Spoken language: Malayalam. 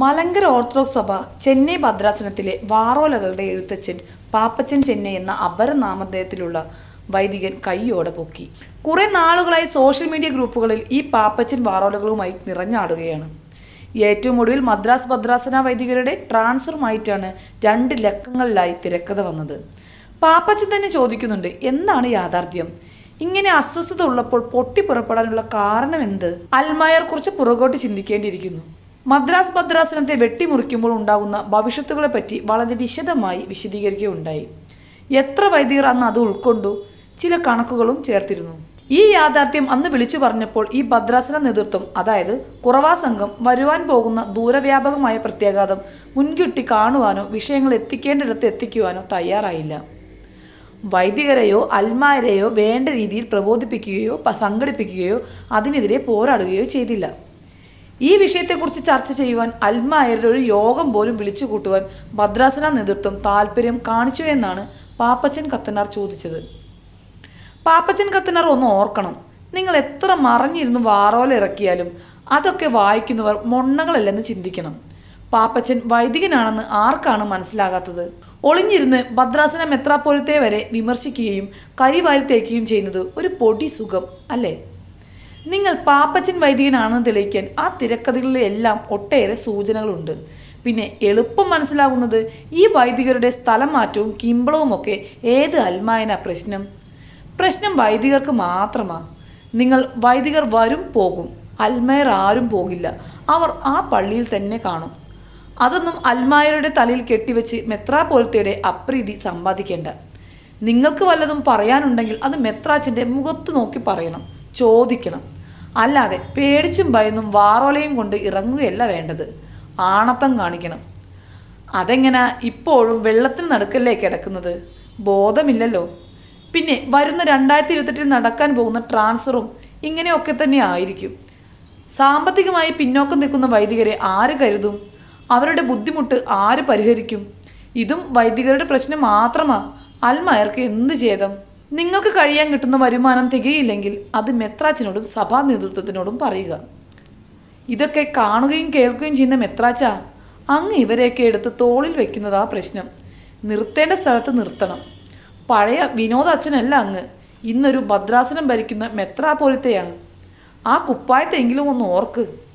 മലങ്കര ഓർത്തഡോക്സ് സഭ ചെന്നൈ ഭദ്രാസനത്തിലെ വാറോലകളുടെ എഴുത്തച്ഛൻ പാപ്പച്ചൻ ചെന്നൈ എന്ന അപരനാമധേയത്തിലുള്ള വൈദികൻ കൈയോടെ പൊക്കി. കുറെ നാളുകളായി സോഷ്യൽ മീഡിയ ഗ്രൂപ്പുകളിൽ ഈ പാപ്പച്ചൻ വാറോലകളുമായി നിറഞ്ഞാടുകയാണ്. ഏറ്റവും ഒടുവിൽ മദ്രാസ് ഭദ്രാസന വൈദികരുടെ ട്രാൻസ്ഫറുമായിട്ടാണ് രണ്ട് ലക്കങ്ങളിലായി തിരക്കഥ വന്നത്. പാപ്പച്ചൻ തന്നെ ചോദിക്കുന്നുണ്ട് എന്താണ് യാഥാർത്ഥ്യം? ഇങ്ങനെ അസ്വസ്ഥത ഉള്ളപ്പോൾ പൊട്ടിപ്പുറപ്പെടാനുള്ള കാരണം എന്ത് അൽമായർ കുറച്ച് പുറകോട്ട് ചിന്തിക്കേണ്ടിയിരിക്കുന്നു. മദ്രാസ് ഭദ്രാസനത്തെ വെട്ടിമുറിക്കുമ്പോൾ ഉണ്ടാകുന്ന ഭവിഷ്യത്തുകളെ പറ്റി വളരെ വിശദമായി വിശദീകരിക്കുകയുണ്ടായി. എത്ര വൈദികർ അന്ന് അത് ഉൾക്കൊണ്ടു? ചില കണക്കുകളും ചേർത്തിരുന്നു. ഈ യാഥാർത്ഥ്യം അന്ന് വിളിച്ചു പറഞ്ഞപ്പോൾ ഈ ഭദ്രാസന നേതൃത്വം അതായത് കുറവാ സംഘം വരുവാൻ പോകുന്ന ദൂരവ്യാപകമായ പ്രത്യാഘാതം മുൻകിട്ടി കാണുവാനോ വിഷയങ്ങൾ എത്തിക്കേണ്ടിടത്ത് എത്തിക്കുവാനോ തയ്യാറായില്ല. വൈദികരെയോ അൽമാരെയോ വേണ്ട രീതിയിൽ പ്രബോധിപ്പിക്കുകയോ സംഘടിപ്പിക്കുകയോ അതിനെതിരെ പോരാടുകയോ ചെയ്തില്ല. ഈ വിഷയത്തെക്കുറിച്ച് ചർച്ച ചെയ്യുവാൻ അൽമായരുടെ ഒരു യോഗം പോലും വിളിച്ചു കൂട്ടുവാൻ ഭദ്രാസന നേതൃത്വം താല്പര്യം കാണിച്ചു എന്നാണ് പാപ്പച്ചൻ കത്തനാർ ചോദിച്ചത്. പാപ്പച്ചൻ കത്തനാർ ഒന്ന് ഓർക്കണം. നിങ്ങൾ എത്ര മറഞ്ഞിരുന്ന് വാറോല ഇറക്കിയാലും അതൊക്കെ വായിക്കുന്നവർ മൊണ്ണകളല്ലെന്ന് ചിന്തിക്കണം. പാപ്പച്ചൻ വൈദികനാണെന്ന് ആർക്കാണ് മനസ്സിലാകാത്തത്? ഒളിഞ്ഞിരുന്ന് ഭദ്രാസന മെത്രാപ്പോലത്തെ വരെ വിമർശിക്കുകയും കരിവാരി തേക്കുകയും ചെയ്യുന്നത് ഒരു പൊടി സുഖം അല്ലേ? നിങ്ങൾ പാപ്പച്ചൻ വൈദികനാണെന്ന് തെളിയിക്കാൻ ആ തിരക്കഥകളിലെല്ലാം ഒട്ടേറെ സൂചനകളുണ്ട്. പിന്നെ എളുപ്പം മനസ്സിലാകുന്നത് ഈ വൈദികരുടെ സ്ഥലം മാറ്റവും കിമ്പളവുമൊക്കെ ഏത് അൽമായന പ്രശ്നം? പ്രശ്നം വൈദികർക്ക് മാത്രമാണ് നിങ്ങൾ വൈദികർ വരും പോകും. അൽമയർ ആരും പോകില്ല. അവർ ആ പള്ളിയിൽ തന്നെ കാണും. അതൊന്നും അൽമായരുടെ തലയിൽ കെട്ടിവെച്ച് മെത്രാപോലത്തയുടെ അപ്രീതി സമ്പാദിക്കേണ്ട. നിങ്ങൾക്ക് വല്ലതും പറയാനുണ്ടെങ്കിൽ അത് മെത്രാച്ചന്റെ മുഖത്ത് നോക്കി പറയണം. ചോദിക്കണം. അല്ലാതെ പേടിച്ചും ഭയന്നും വാറോലയും കൊണ്ട് ഇറങ്ങുകയല്ല വേണ്ടത്. ആണത്തം കാണിക്കണം. അതെങ്ങനാ ഇപ്പോഴും വെള്ളത്തിന് നടുക്കല്ലേ കിടക്കുന്നത്? ബോധമില്ലല്ലോ. പിന്നെ വരുന്ന രണ്ടായിരത്തി ഇരുപത്തെട്ടിൽ നടക്കാൻ പോകുന്ന ട്രാൻസ്ഫറും ഇങ്ങനെയൊക്കെ തന്നെ ആയിരിക്കും. സാമ്പത്തികമായി പിന്നോക്കം നിൽക്കുന്ന വൈദികരെ ആര് കരുതും? അവരുടെ ബുദ്ധിമുട്ട് ആര് പരിഹരിക്കും? ഇതും വൈദികരുടെ പ്രശ്നം മാത്രമാ. അൽമയർക്ക് എന്ത് ചെയ്തം നിങ്ങൾക്ക് കഴിയാൻ കിട്ടുന്ന വരുമാനം തികയില്ലെങ്കിൽ അത് മെത്രാച്ചനോടും സഭാ നേതൃത്വത്തിനോടും പറയുക. ഇതൊക്കെ കാണുകയും കേൾക്കുകയും ചെയ്യുന്ന മെത്രാച്ച അങ്ങ് ഇവരെയൊക്കെ എടുത്ത് തോളിൽ വെക്കുന്നതാ പ്രശ്നം. നിർത്തേണ്ട സ്ഥലത്ത് നിർത്തണം. പഴയ വിനോദ അച്ഛനല്ല അങ്ങ്. ഇന്നൊരു ഭദ്രാസനം ഭരിക്കുന്ന മെത്രാ പോലത്തെയാണ്. ആ കുപ്പായത്തെങ്കിലും ഒന്ന് ഓർക്ക്.